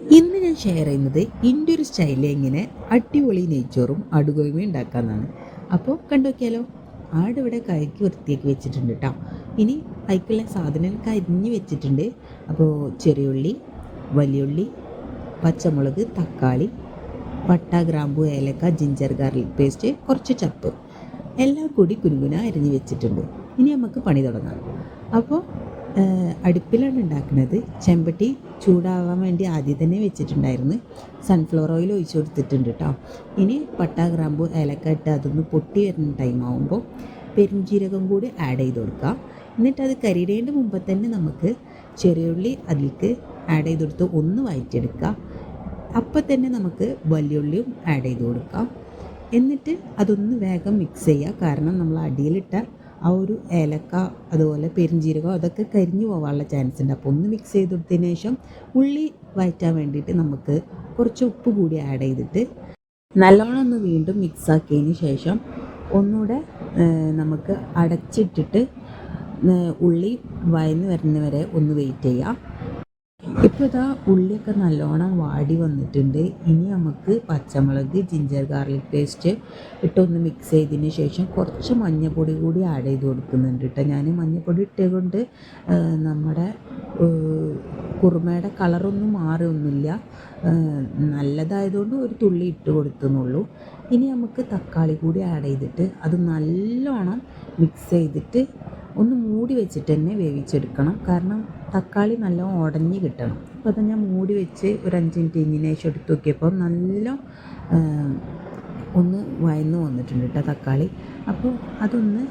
ഇന്ന് ഞാൻ ഷെയർ ചെയ്യുന്നത് എന്റെ ഒരു സ്റ്റൈലിൽ എങ്ങനെ അടിപൊളി നെയ്ച്ചോറും അടുകോയ്മയും ഉണ്ടാക്കാമെന്നാണ് അപ്പോൾ കണ്ടുവെക്കിയാലോ ആടിവിടെ കൈക്ക് വൃത്തിയാക്കി വെച്ചിട്ടുണ്ട് കേട്ടോ ഇനി അതിക്കുള്ള സാധനങ്ങളൊക്കെ അരിഞ്ഞ് വെച്ചിട്ടുണ്ട്. അപ്പോൾ ചെറിയുള്ളി വലിയുള്ളി പച്ചമുളക് തക്കാളി പട്ട ഗ്രാമ്പു ഏലക്ക ജിഞ്ചർ ഗാർലിക് പേസ്റ്റ് കുറച്ച് ചപ്പ്. എല്ലാം കൂടി കുനുകുന അരിഞ്ഞ് വെച്ചിട്ടുണ്ട്. ഇനി നമുക്ക് പണി തുടങ്ങാം. അപ്പോൾ അടുപ്പിലാണ് ഉണ്ടാക്കുന്നത്. ചെമ്പട്ടി ചൂടാവാൻ വേണ്ടി ആദ്യം തന്നെ വെച്ചിട്ടുണ്ടായിരുന്നു. സൺഫ്ലവർ ഓയിൽ ഒഴിച്ചു കൊടുത്തിട്ടുണ്ട് കേട്ടോ ഇനി പട്ട ഗ്രാമ്പു ഏലക്ക ഇട്ട് അതൊന്ന് പൊട്ടി വരുന്ന ടൈം ആകുമ്പോൾ പെരുംജീരകം കൂടി ആഡ് ചെയ്ത് കൊടുക്കാം. എന്നിട്ട് അത് കരിയിടേണ്ട മുമ്പ് തന്നെ നമുക്ക് ചെറിയുള്ളി അതിലേക്ക് ആഡ് ചെയ്ത് കൊടുത്ത് ഒന്ന് വഴറ്റിയെടുക്കുക അപ്പം തന്നെ നമുക്ക് വലിയുള്ളിയും ആഡ് ചെയ്ത് കൊടുക്കാം. എന്നിട്ട് അതൊന്ന് വേഗം മിക്സ് ചെയ്യുക. കാരണം നമ്മൾ അടിയിലിട്ട ആ ഒരു ഏലക്ക അതുപോലെ പെരിഞ്ജീരകം അതൊക്കെ കരിഞ്ഞു പോകാനുള്ള ചാൻസ് ഉണ്ട്. അപ്പോൾ ഒന്ന് മിക്സ് ചെയ്ത് കൊടുത്തതിന് ശേഷം ഉള്ളി വഴറ്റാൻ വേണ്ടിയിട്ട് നമുക്ക് കുറച്ച് ഉപ്പ് കൂടി ആഡ് ചെയ്തിട്ട് നല്ലോണം ഒന്ന് വീണ്ടും മിക്സ് ആക്കിയതിന് ശേഷം ഒന്നുകൂടെ നമുക്ക് അടച്ചിട്ടിട്ട് ഉള്ളി വയന്ന് വരുന്നവരെ ഒന്ന് വെയിറ്റ് ചെയ്യാം. ഇപ്പോൾ ഇതാ ഉള്ളിയൊക്കെ നല്ലോണം വാടി വന്നിട്ടുണ്ട്. ഇനി നമുക്ക് പച്ചമുളക് ജിഞ്ചർ ഗാർലിക് പേസ്റ്റ് ഇട്ടൊന്ന് മിക്സ് ചെയ്തതിന് ശേഷം കുറച്ച് മഞ്ഞൾപ്പൊടി കൂടി ആഡ് ചെയ്ത് കൊടുക്കുന്നുണ്ട് കേട്ടോ ഞാൻ മഞ്ഞൾപ്പൊടി ഇട്ടുകൊണ്ട് നമ്മുടെ കുറുമയുടെ കളറൊന്നും മാറിയൊന്നുമില്ല. നല്ലതായതുകൊണ്ട് ഒരു തുള്ളി ഇട്ട് കൊടുത്തുന്നുള്ളൂ. ഇനി നമുക്ക് തക്കാളി കൂടി ആഡ് ചെയ്തിട്ട് അത് നല്ലോണം മിക്സ് ചെയ്തിട്ട് ഒന്ന് മൂടി വെച്ചിട്ട് തന്നെ വേവിച്ചെടുക്കണം. കാരണം തക്കാളി നല്ല ഉടഞ്ഞ് കിട്ടണം. അപ്പോൾ അത് ഞാൻ മൂടി വെച്ച് ഒരു അഞ്ച് മിനിറ്റ് കഴിഞ്ഞതിന് ശേഷം എടുത്ത് നോക്കിയപ്പോൾ നല്ല ഒന്ന് വയന്ന് വന്നിട്ടുണ്ട് കേട്ടോ തക്കാളി. അപ്പോൾ അതൊന്ന്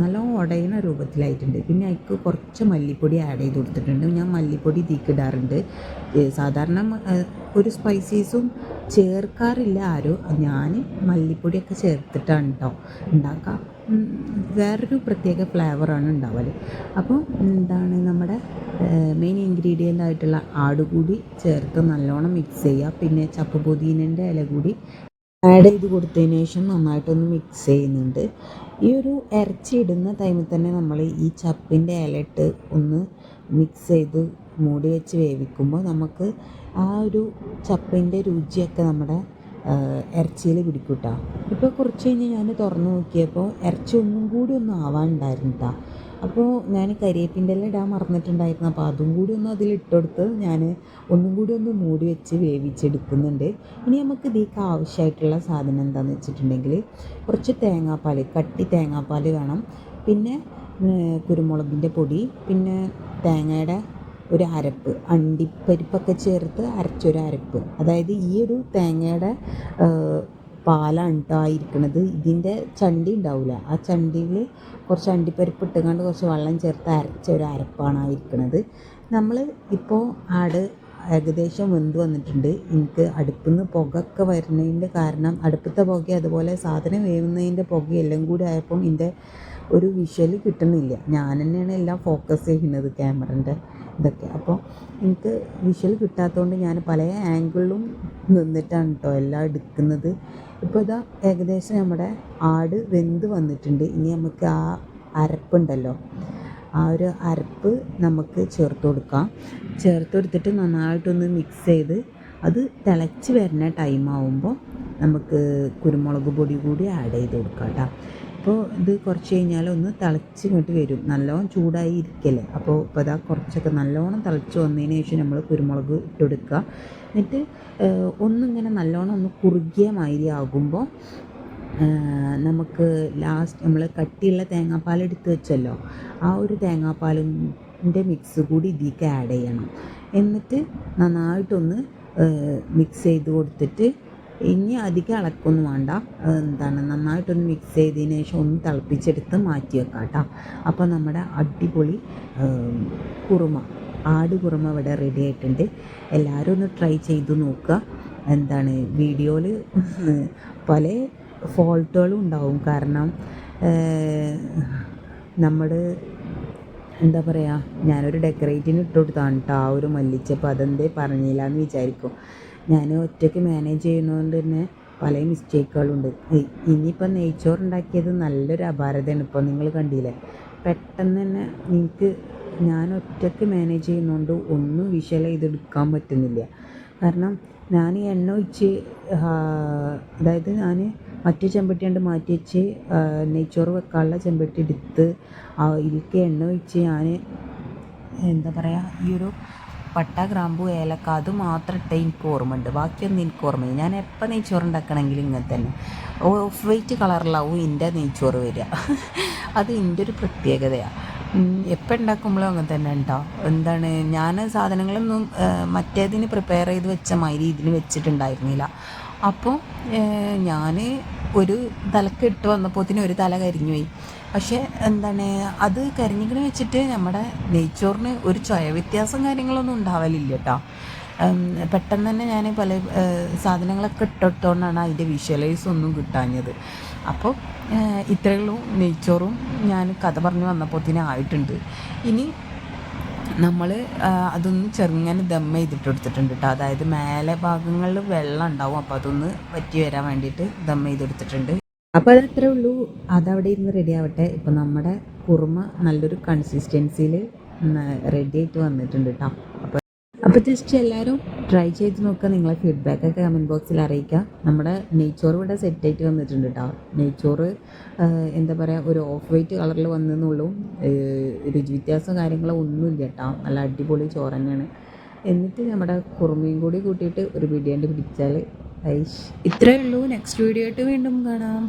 നല്ല ഉടയുന്ന രൂപത്തിലായിട്ടുണ്ട്. പിന്നെ അതിക്ക് കുറച്ച് മല്ലിപ്പൊടി ആഡ് ചെയ്ത് കൊടുത്തിട്ടുണ്ട്. ഞാൻ മല്ലിപ്പൊടി തീക്കിടാറുണ്ട് സാധാരണ ഒരു സ്പൈസീസും ചേർക്കാറില്ല ആരും. ഞാൻ മല്ലിപ്പൊടിയൊക്കെ ചേർത്തിട്ടാണ് കേട്ടോ ഉണ്ടാക്കുക വേറൊരു പ്രത്യേക ഫ്ലേവറാണ് ഉണ്ടാവൽ അപ്പോൾ എന്താണ് നമ്മുടെ മെയിൻ ഇൻഗ്രീഡിയന്റ് ആയിട്ടുള്ള ആട് കൂടി ചേർത്ത് നല്ലോണം മിക്സ് ചെയ്യുക പിന്നെ ചപ്പ് പുതിനന്റെ ഇല കൂടി ആഡ് ചെയ്ത് കൊടുത്തതിന് ശേഷം നന്നായിട്ടൊന്ന് മിക്സ് ചെയ്യുന്നുണ്ട്. ഈ ഒരു ഇറച്ചി ഇടുന്ന ടൈമിൽ തന്നെ നമ്മൾ ഈ ചപ്പിന്റെ ഇല ഇട്ട് ഒന്ന് മിക്സ് ചെയ്ത് മൂടി വെച്ച് വേവിക്കുമ്പോൾ നമുക്ക് ആ ഒരു ചപ്പിന്റെ രുചിയൊക്കെ നമ്മുടെ ഇറച്ചിയിൽ പിടിക്കും ഇപ്പോൾ കുറച്ച് കഴിഞ്ഞ് ഞാൻ തുറന്ന് നോക്കിയപ്പോൾ ഇറച്ചി ഒന്നും കൂടി ഒന്നും ആവാനുണ്ടായിരുന്നു കേട്ടോ അപ്പോൾ ഞാൻ കരിയേപ്പിന്റെ എല്ലാം ഇടാൻ മറന്നിട്ടുണ്ടായിരുന്നു. അപ്പോൾ അതും കൂടി ഒന്ന് അതിലിട്ടെടുത്ത് ഞാൻ ഒന്നും കൂടി ഒന്ന് മൂടി വെച്ച് വേവിച്ചെടുക്കുന്നുണ്ട്. ഇനി നമുക്ക് ഇതിലേക്ക് ആവശ്യമായിട്ടുള്ള സാധനം എന്താണെന്ന് വെച്ചിട്ടുണ്ടെങ്കിൽ കുറച്ച് തേങ്ങാപ്പാൽ കട്ടി തേങ്ങാപ്പാൽ വേണം. പിന്നെ കുരുമുളകിന്റെ പൊടി പിന്നെ തേങ്ങയുടെ ഒരു അരപ്പ് അണ്ടിപ്പരിപ്പൊക്കെ ചേർത്ത് അരച്ചൊരു അരപ്പ്. അതായത് ഈ ഒരു തേങ്ങയുടെ പാലാണ് കേട്ടോ ഇതിന്റെ ചണ്ടി ഉണ്ടാവില്ല ആ ചണ്ടിയിൽ കുറച്ച് അണ്ടിപ്പരിപ്പ് ഇട്ടുകൊണ്ട് കുറച്ച് വെള്ളം ചേർത്ത് അരച്ച ഒരു അരപ്പാണ് ആയിരിക്കുന്നത് നമ്മൾ ഇപ്പോൾ ആട് ഏകദേശം വെന്ത് വന്നിട്ടുണ്ട്. എനിക്ക് അടുപ്പിൽ നിന്ന് പുകയൊക്കെ വരുന്നതിന്റെ കാരണം അടുപ്പത്തെ പുക അതുപോലെ സാധനം വേവുന്നതിന്റെ പുക എല്ലാം കൂടി ആയപ്പം ഇതിന്റെ ഒരു വിഷ്വൽ കിട്ടുന്നില്ല. ഞാൻ തന്നെയാണ് എല്ലാം ഫോക്കസ് ചെയ്യുന്നത് ക്യാമറന്റെ ഇതൊക്കെ. അപ്പോൾ എനിക്ക് വിഷ്വൽ കിട്ടാത്തതുകൊണ്ട് ഞാൻ പല ആംഗിളിലും നിന്നിട്ടാണ് കേട്ടോ എല്ലാം എടുക്കുന്നത്. ഇപ്പോൾ ഇതാ ഏകദേശം നമ്മുടെ ആട് വെന്ത് വന്നിട്ടുണ്ട്. ഇനി നമുക്ക് ആ അരപ്പുണ്ടല്ലോ. ആ ഒരു അരപ്പ് നമുക്ക് ചേർത്ത് കൊടുക്കാം. ചേർത്ത് കൊടുത്തിട്ട് നന്നായിട്ടൊന്ന് മിക്സ് ചെയ്ത് അത് തിളച്ച് വരുന്ന ടൈം ആവുമ്പോൾ നമുക്ക് കുരുമുളക് പൊടി കൂടി ആഡ് ചെയ്ത് കൊടുക്കാം കേട്ടോ. അപ്പോൾ ഇത് കുറച്ച് കഴിഞ്ഞാൽ ഒന്ന് തിളച്ച് ഇങ്ങോട്ട് വരും. നല്ലോണം ചൂടായി ഇരിക്കല്ലേ? അപ്പോൾ ഇപ്പോൾ അതാ കുറച്ചൊക്കെ നല്ലോണം തിളച്ച് വന്നതിന് ശേഷം നമ്മൾ കുരുമുളക് ഇട്ടെടുക്കുക. എന്നിട്ട് ഒന്നിങ്ങനെ നല്ലോണം ഒന്ന് കുറുകിയ മാതിരി ആകുമ്പോൾ നമുക്ക് ലാസ്റ്റ് നമ്മൾ കട്ടിയുള്ള തേങ്ങാപ്പാൽ എടുത്ത് വെച്ചല്ലോ. ആ ഒരു തേങ്ങാപ്പാലിന്റെ മിക്സ് കൂടി ഇതിലേക്ക് ആഡ് ചെയ്യണം. എന്നിട്ട് നന്നായിട്ടൊന്ന് മിക്സ് ചെയ്ത് കൊടുത്തിട്ട് ഇനി അധികം ഇളക്കൊന്നും വേണ്ട. എന്താണ്? നന്നായിട്ടൊന്ന് മിക്സ് ചെയ്തതിന് ശേഷം ഒന്ന് തിളപ്പിച്ചെടുത്ത് മാറ്റി വെക്കാം കേട്ടോ അപ്പോൾ നമ്മുടെ അടിപൊളി കുറുമ ആട് കുറുമ ഇവിടെ റെഡി ആയിട്ടുണ്ട്. എല്ലാവരും ഒന്ന് ട്രൈ ചെയ്ത് നോക്കുക. എന്താണ്? വീഡിയോയിൽ പല ഫോൾട്ടുകളും ഉണ്ടാവും. കാരണം നമ്മൾ എന്താ പറയുക ഞാനൊരു ഡെക്കറേറ്റിന് ഇട്ട് കൊടുത്താണ് കേട്ടോ ആ ഒരു മല്ലിച്ചപ്പോൾ അതെന്തേ പറഞ്ഞില്ല എന്ന് വിചാരിക്കും. ഞാൻ ഒറ്റയ്ക്ക് മാനേജ് ചെയ്യുന്നതുകൊണ്ട് തന്നെ പല മിസ്റ്റേക്കുകളുണ്ട് ഇനിയിപ്പോൾ നെയ്ച്ചോറുണ്ടാക്കിയത് നല്ലൊരു അപാരതയാണ് ഇപ്പോൾ നിങ്ങൾ കണ്ടില്ലേ? പെട്ടെന്ന് തന്നെ നിങ്ങൾക്ക് ഞാൻ ഒറ്റയ്ക്ക് മാനേജ് ചെയ്യുന്നതുകൊണ്ട് ഒന്നും വിഷ്വൽ ചെയ്തെടുക്കാൻ പറ്റുന്നില്ല. കാരണം ഞാൻ എണ്ണ ഒഴിച്ച് അതായത് ഞാൻ മറ്റു ചെമ്പട്ടി കൊണ്ട് മാറ്റി വെച്ച് നെയ്ച്ചോറ് വെക്കാനുള്ള ചെമ്പട്ടി എടുത്ത് ഇതിലേക്ക് എണ്ണ ഒഴിച്ച് ഞാൻ എന്താ പറയുക ഈ ഒരു പട്ട ഗ്രാമ്പു ഏലക്ക അത് മാത്രം ഇട്ട എനിക്ക് ഓർമ്മയുണ്ട്. ബാക്കിയൊന്നും എനിക്ക് ഓർമ്മയില്ല. ഞാൻ എപ്പോൾ നെയ്ച്ചോറ് ഉണ്ടാക്കണമെങ്കിലും ഇങ്ങനെ തന്നെ. ഓഫ് വൈറ്റ് കളറിലാവും എന്റെ നെയ്ച്ചോറ് വരിക. അത് എന്റെ ഒരു പ്രത്യേകതയാണ് എപ്പോൾ ഉണ്ടാക്കുമ്പോഴും അങ്ങനെ തന്നെ ഉണ്ടോ എന്താണ് ഞാൻ സാധനങ്ങളൊന്നും മറ്റേതിന് പ്രിപ്പയർ ചെയ്ത് വെച്ച മാതിരി ഇതിന് വെച്ചിട്ടുണ്ടായിരുന്നില്ല. അപ്പോൾ ഞാൻ ഒരു തലക്ക് ഇട്ട് വന്നപ്പോത്തിന് ഒരു തല കരിഞ്ഞു പോയി. പക്ഷേ എന്താണ് അത് കരിഞ്ഞിങ്ങനെ വെച്ചിട്ട് നമ്മുടെ നെയ്ച്ചോറിന് ഒരു ചൊയ വ്യത്യാസം കാര്യങ്ങളൊന്നും ഉണ്ടാവലില്ല കേട്ടോ പെട്ടെന്ന് തന്നെ ഞാൻ പല സാധനങ്ങളൊക്കെ ഇട്ടിട്ടുകൊണ്ടാണ് അതിന്റെ വിഷ്വലൈസ് ഒന്നും കിട്ടാഞ്ഞത്. അപ്പോൾ ഇത്രയുള്ളൂ നെയ്ച്ചോറും ഞാൻ കഥ പറഞ്ഞു വന്നപ്പോത്തിന് ആയിട്ടുണ്ട്. ഇനി നമ്മൾ അതൊന്ന് ചെറുങ്ങനെ ദം ചെയ്തിട്ട് എടുത്തിട്ടുണ്ട് കേട്ടോ അതായത് മേലെ ഭാഗങ്ങളിൽ വെള്ളം ഉണ്ടാവും. അപ്പോൾ അതൊന്ന് വറ്റി വരാൻ വേണ്ടിയിട്ട് ദം ചെയ്തെടുത്തിട്ടുണ്ട് അപ്പോൾ അത് അത്രേ ഉള്ളൂ. അതവിടെ ഇരുന്ന് റെഡി ആവട്ടെ. ഇപ്പോൾ നമ്മുടെ കുറുമ നല്ലൊരു കൺസിസ്റ്റൻസിയിൽ റെഡി ആയിട്ട് വന്നിട്ടുണ്ട് കേട്ടോ അപ്പോൾ ജസ്റ്റ് എല്ലാവരും ട്രൈ ചെയ്ത് നോക്കുക നിങ്ങളെ ഫീഡ്ബാക്കൊക്കെ കമന്റ് ബോക്സിൽ അറിയിക്കുക നമ്മുടെ നെയ്ച്ചോറ് ഇവിടെ സെറ്റായിട്ട് വന്നിട്ടുണ്ട് കേട്ടോ നെയ്ച്ചോറ് എന്താ പറയുക ഒരു ഓഫ് വൈറ്റ് കളറിൽ വന്നെന്നുള്ളൂ. രുചി വ്യത്യാസം കാര്യങ്ങളോ ഒന്നുമില്ല കേട്ടോ നല്ല അടിപൊളി ചോറ് തന്നെയാണ്. എന്നിട്ട് നമ്മുടെ കുറുമയും കൂടി കൂട്ടിയിട്ട് ഒരു ബിരിയാണി പിടിച്ചാൽ ഐഷ് ഇത്രയേ ഉള്ളൂ. നെക്സ്റ്റ് വീഡിയോ ആയിട്ട് വീണ്ടും കാണാം.